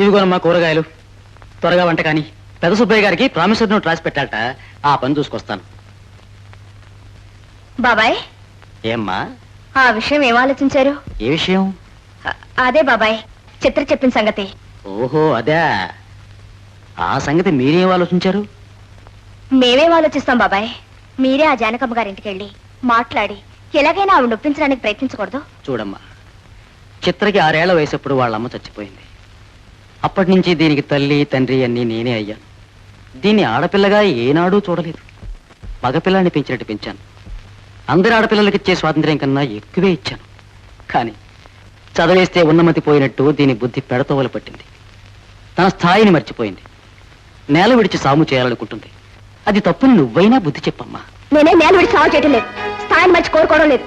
ఇదిగోనమ్మా కూరగాయలు. త్వరగా వంట కానీ. పెద్ద సుబ్బయ్య గారికి ప్రామిసర్ నోట్ రాసి పెట్టాలట. ఆ పని చూసుకొస్తాను. బాబాయ్. ఏమ్మా? ఆ విషయం ఏం ఆలోచించారు? ఏ విషయం? అదే బాబాయ్. చిత్ర చెప్పిన సంగతి. ఓహో అదే. ఆ సంగతి మీరేం ఆలోచించారు? మేమేం ఆలోచిస్తాం బాబాయ్. మీరే ఆ జానకమ్మ గారింటికి వెళ్ళి మాట్లాడి ఎలాగైనా ఆవిడ నొప్పించడానికి ప్రయత్నించకూడదు. చూడమ్మా. చిత్రకి ఆరేళ్ళ వయసప్పుడు వాళ్ళ అమ్మ చచ్చిపోయింది. అప్పటి నుంచి దీనికి తల్లి తండ్రి అన్నీ నేనే అయ్యాను దీన్ని ఆడపిల్లగా ఏనాడూ చూడలేదు. మగపిల్లాన్ని పెంచినట్టు పెంచాను. అందరి ఆడపిల్లలకి ఇచ్చే స్వాతంత్ర్యం కన్నా ఎక్కువే ఇచ్చాను. కానీ చదివేస్తే ఉన్నమతి పోయినట్టు దీని బుద్ధి పెడతోవలు పట్టింది. తన స్థాయిని మర్చిపోయింది. నేల విడిచి సాము చేయాలనుకుంటుంది. అది తప్పుని నువ్వైనా బుద్ధి చెప్పమ్మా. నేనే నేల విడిచి సాగు చేయటం లేదు. స్థాయిని మర్చి కోరుకోవడం లేదు.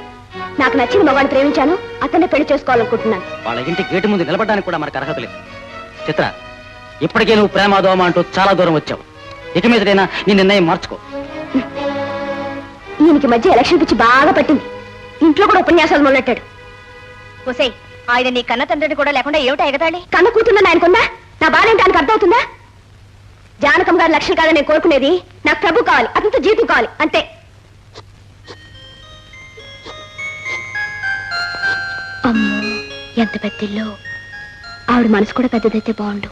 నాకు నచ్చిన మగవాడిని ప్రేమించాను. అతన్ని పెళ్ళి చేసుకోవాలనుకుంటున్నాను. వాళ్ళ ఇంటి గేటు ముందు నిలబడడానికి కూడా మనకు అర్హత లేదు. చిత్ర ఇప్పటికే నువ్వు ప్రేమ దోమ అంటూ చాలా దూరం వచ్చావు. ఇక మీదటైనా నీ నిర్ణయం మార్చుకో. ఈయనకి మధ్య ఎలక్షన్ పిచ్చి బాగా పట్టింది. ఇంట్లో కూడా ఉపన్యాసాలు మొదలెట్టాడు. ఒసేయ్ ఆయన నీ కన్న తండ్రిని కూడా లేకుండా ఏమిటా ఎగతాళి? కన్న కూతున్నది ఆయనకుందా నా బాధ ఏంటి ఆయనకు అర్థమవుతుందా? జానకమ్మ గారి లక్ష్యం కాదని నేను కోరుకునేది నాకు ప్రభు కావాలి అతనితో జీవితం కావాలి అంతే. ఎంత పెద్దిల్లో ఆవిడ మనసు కూడా పెద్దదైతే బాగుండు.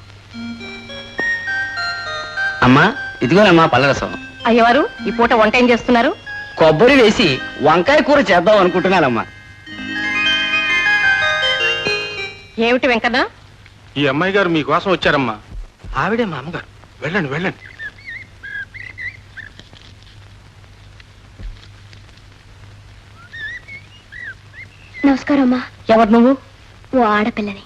అమ్మా ఇదిగోనమ్మా పల్లరసం అయ్యవారు ఈ పూట వంట ఏం చేస్తున్నారు? కొబ్బరి వేసి వంకాయ కూర చేద్దాం అనుకుంటున్నానమ్మా. ఏమిటి వెంకన్న? ఈ అమ్మాయి గారు మీకోసం వచ్చారమ్మా. ఆవిడే మా అమ్మగారు. వెళ్ళండి వెళ్ళండి. నమస్కారం అమ్మా ఎవరు నువ్వు? ఓ ఆడపిల్లని.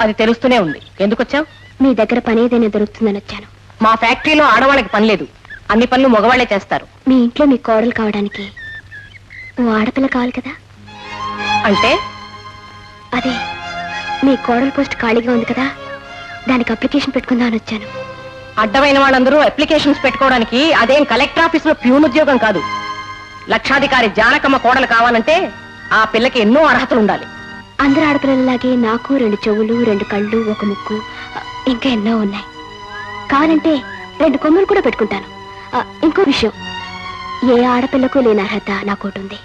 అది తెలుస్తూనే ఉంది. ఎందుకు వచ్చావు మీ దగ్గర పని ఏదైనా దొరుకుతుందని వచ్చాను. మా ఫ్యాక్టరీలో ఆడవాళ్ళకి పని లేదు. అన్ని పనులు మగవాళ్ళే చేస్తారు. మీ ఇంట్లో మీ కోడలు కావడానికి ఓ ఆడపిల్ల కావాలి కదా? అంటే? అదే మీ కోడల పోస్ట్ ఖాళీగా ఉంది కదా? దానికి అప్లికేషన్ పెట్టుకుందామని వచ్చాను. అడ్డమైన వాళ్ళందరూ అప్లికేషన్స్ పెట్టుకోవడానికి అదేం కలెక్టర్ ఆఫీస్లో ప్యూన్ ఉద్యోగం కాదు. లక్షాధికారి జానకమ్మ కోడలు కావాలంటే ఆ పిల్లకి ఎన్నో అర్హతలు ఉండాలి. అందరు ఆడపిల్లలాగే నాకు రెండు చెవులు రెండు కళ్ళు ఒక ముక్కు ఇంకా ఎన్నో ఉన్నాయి. కావాలంటే రెండు కొమ్మలు కూడా పెట్టుకుంటాను. ఇంకో విషయం. ఏ ఆడపిల్లకు లేని అర్హత నాకోటి ఉంది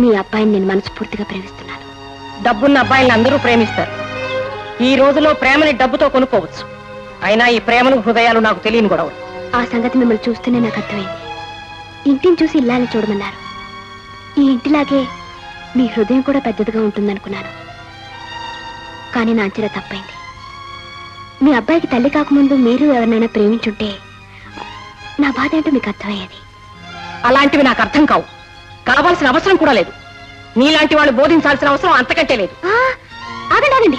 మీ అబ్బాయిని నేను మనస్ఫూర్తిగా ప్రేమిస్తున్నాను. డబ్బున్న అబ్బాయిలను అందరూ ప్రేమిస్తారు. ఈ రోజులో ప్రేమని డబ్బుతో కొనుక్కోవచ్చు. అయినా ఈ ప్రేమను హృదయాలు నాకు తెలియని గొడవ ఆ సంగతి మిమ్మల్ని చూస్తేనే నాకు అర్థమైంది. ఇంటిని చూసి ఇల్లాలని చూడమన్నారు. ఈ ఇంటిలాగే మీ హృదయం కూడా పెద్దదిగా ఉంటుందనుకున్నాను. కానీ నా అంచనా తప్పైంది. మీ అబ్బాయికి తల్లి కాకముందు మీరు ఎవరినైనా ప్రేమించుంటే నా బాధ ఏంటో మీకు అర్థమయ్యేది. అలాంటివి నాకు అర్థం కావు. కావాల్సిన అవసరం కూడా లేదు. నీలాంటి వాళ్ళు బోధించాల్సిన అవసరం అంతకంటే లేదు. ఆ, ఆగండి ఆగండి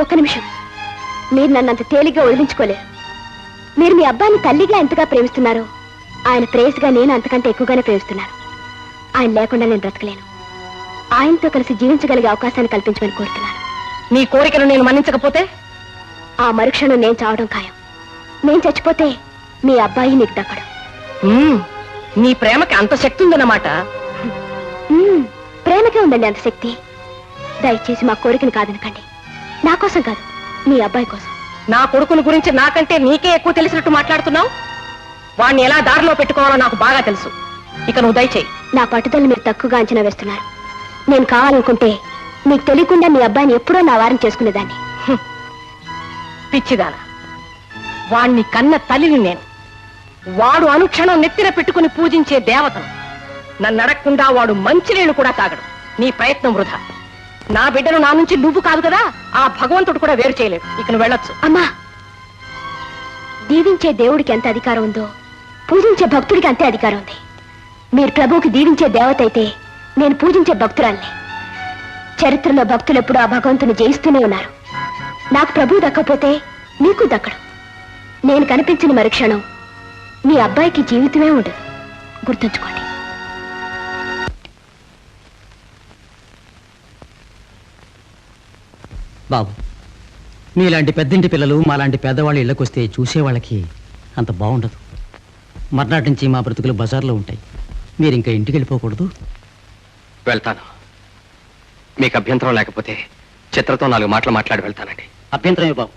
ఒక్క నిమిషం. మీరు నన్ను అంత తేలిగ్గా వదిలించుకోలేరు మీరు మీ అబ్బాయిని తల్లిగా ఎంతగా ప్రేమిస్తున్నారో ఆయన ప్రేయస్గా నేను అంతకంటే ఎక్కువగానే ప్రేమిస్తున్నాను. ఆయన లేకుండా నేను బ్రతకలేను. ఆయనతో కలిసి జీవించగలిగే అవకాశాన్ని కల్పించమని కోరుతున్నాను. నీ కోరికను నేను మన్నించకపోతే? ఆ మరుక్షణం నేను చావడం ఖాయం. నేను చచ్చిపోతే మీ అబ్బాయి నీకు దక్కడు. నీ ప్రేమకి అంత శక్తి ఉందన్నమాట. ప్రేమకే ఉందండి అంత శక్తి. దయచేసి మా కోరికను కాదనకండి. నా కోసం కాదు మీ అబ్బాయి కోసం. నా కొడుకుని గురించి నాకంటే నీకే ఎక్కువ తెలిసినట్టు మాట్లాడుతున్నావు? వాణ్ణి ఎలా దారిలో పెట్టుకోవాలో నాకు బాగా తెలుసు. ఇక నువ్వు దయచేయి. నా పట్టుదల మీరు తక్కువగా అంచనా వేస్తున్నారు. నేను కావాలనుకుంటే మీకు తెలియకుండా మీ అబ్బాయిని ఎప్పుడో నా వారం చేసుకునేదాన్ని. పిచ్చిదాన. వాణ్ణి కన్న తల్లిని నేను. వాడు అనుక్షణం నెత్తిన పెట్టుకుని పూజించే దేవతను. నన్ను అడగకుండా వాడు మంచినీళ్ళు కూడా తాగడు. నీ ప్రయత్నం వృధా. నా బిడ్డను నా నుంచి నువ్వు కాదు కదా ఆ భగవంతుడు కూడా వేరు చేయలేడు. ఇక నువ్వు వెళ్ళొచ్చు. అమ్మా! దీవించే దేవుడికి ఎంత అధికారం ఉందో పూజించే భక్తుడికి అంతే అధికారం ఉంది. మీరు ప్రభువుకి దీవించే దేవత అయితే నేను పూజించే భక్తురాల్ని. చరిత్రలో భక్తులు ఎప్పుడు ఆ భగవంతుని జయిస్తూనే ఉన్నారు. నాకు ప్రభువు దక్కపోతే నీకు దక్కడు. నేను కనిపించిన మరుక్షణం మీ అబ్బాయికి జీవితమే ఉండదు. గుర్తుంచుకోండి. బాబు మీలాంటి పెద్దింటి పిల్లలు మాలాంటి పెద్దవాళ్ళు ఇళ్ళకొస్తే చూసేవాళ్ళకి అంత బాగుండదు. మర్నాటి నుంచి మా బ్రతుకులు బజార్లో ఉంటాయి. మీరు ఇంకా ఇంటికి వెళ్ళిపోకూడదు వెళ్తాను. మీకు అభ్యంతరం లేకపోతే చిత్రతో నాలుగు మాటలు మాట్లాడి వెళ్తానండి. అభ్యంతరమే బాబు?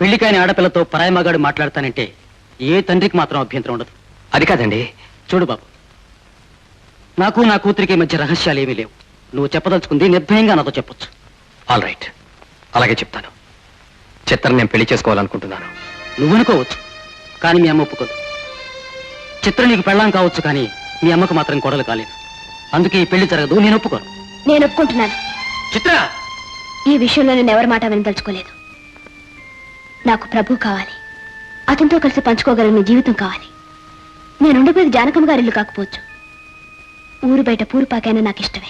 పెళ్ళి కాని ఆడపిల్లతో పరాయి మగాడు మాట్లాడతానంటే ఏ తండ్రికి మాత్రం అభ్యంతరం ఉండదు. అది కాదండి. చూడు బాబు నాకు నా కూతురికి మధ్య రహస్యాలు ఏమీ లేవు. నువ్వు చెప్పదలుచుకుంది నిర్భయంగా నాతో చెప్పొచ్చు. ఆల్ రైట్ అలాగే చెప్తాను. చిత్రం నేను పెళ్ళి చేసుకోవాలనుకుంటున్నాను. నువ్వు అనుకోవచ్చు కానీ మీ అమ్మ ఒప్పుకోదు. చిత్ర నీకు పెళ్ళాం కావచ్చు కానీ మీ అమ్మకు మాత్రం కొడలు కాలేదు. అందుకే ఈ పెళ్ళి జరగదు నేను ఒప్పుకోను. నేను ఒప్పుకుంటున్నాను. చిత్ర! ఈ విషయంలో నేను ఎవరి మాట వినదలుచుకోలేదు నాకు ప్రభు కావాలి. అతనితో కలిసి పంచుకోగలిగిన జీవితం కావాలి. నేను ఉండిపోయేది జానకమ్మ గారి ఇల్లు కాకపోవచ్చు. ఊరు బయట పూరుపాకైనా నాకు ఇష్టమే.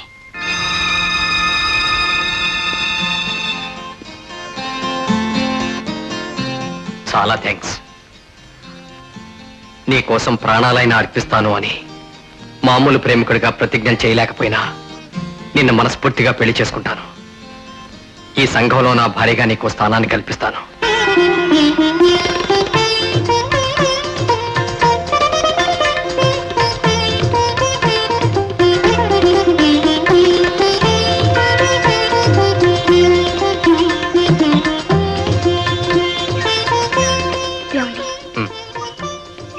చాలా థ్యాంక్స్. నీ కోసం ప్రాణాలైనా అర్పిస్తాను అని. మామూలు ప్రేమికుడిగా ప్రతిజ్ఞ చేయలేకపోయినా నిన్ను మనస్ఫూర్తిగా పెళ్ళి చేసుకుంటాను. ఈ సంఘంలో నా భార్యగా నీకు స్థానాన్ని కల్పిస్తాను.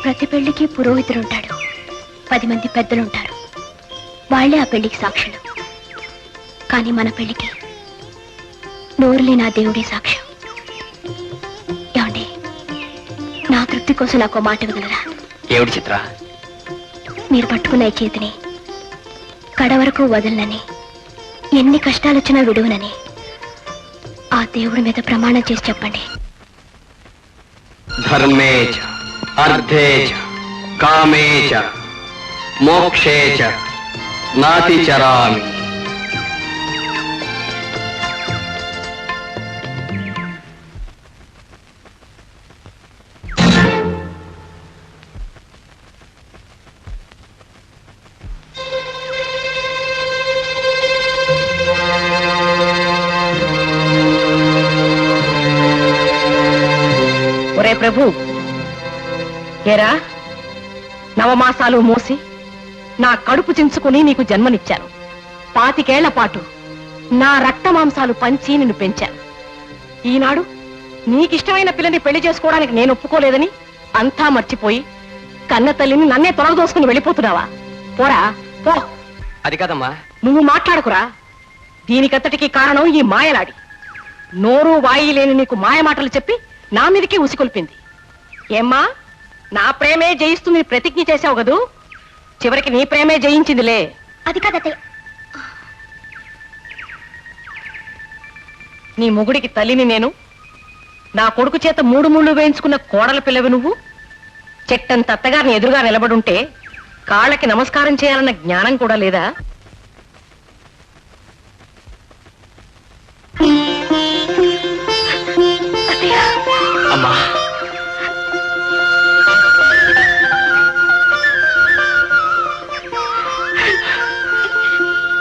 ప్రతి పెళ్ళికి పురోహితుడు ఉంటాడు. పది మంది పెద్దలు ఉంటారు వాళ్ళే ఆ పెళ్ళికి సాక్షులు. కానీ మన పెళ్ళికి నోరులే నా దేవుడే సాక్ష్యం. ఏమండి? నా తృప్తి కోసం నాకు మాట ఇవ్వగలరా ఏమిటి చిత్ర? మీరు పట్టుకున్న ఈ చేతిని కడ వరకు వదలనని ఎన్ని కష్టాలు వచ్చినా విడువనని ఆ దేవుడి మీద ప్రమాణం చేసి చెప్పండి. ధర్మే అర్థే కామే మోక్షే చ, ఒరే ప్రభు ఏరా? నవమాసాలు మూసి నా కడుపు చించుకుని నీకు జన్మనిచ్చాను. పాతికేళ్ళ పాటు నా రక్త మాంసాలు పంచి నిన్ను పెంచాను. ఈనాడు నీకిష్టమైన పిల్లని పెళ్ళి చేసుకోవడానికి నేను ఒప్పుకోలేదని అంతా మర్చిపోయి కన్న తల్లిని నన్నే తొలగదోసుకుని వెళ్ళిపోతున్నావా? పోరా పో. అది కాదమ్మా. నువ్వు మాట్లాడకురా. దీనికంతటికి కారణం ఈ మాయలాడి. నోరు వాయి లేని నీకు మాయ మాటలు చెప్పి నా మీదకి ఉసికొల్పింది ఏమ్మా నా ప్రేమే జయిస్తుంది ప్రతిజ్ఞ చేశావు కదూ? చివరికి నీ ప్రేమే జయించిందిలే. అది కాదత్తయ్య నీ మొగుడికి తల్లిని నేను నా కొడుకు చేత మూడు ముళ్ళు వేయించుకున్న కోడల పిల్లవి నువ్వు? చెట్టం తత్తగారిని ఎదురుగా నిలబడుంటే కాళ్ళకి నమస్కారం చేయాలన్న జ్ఞానం కూడా లేదా? అమ్మా.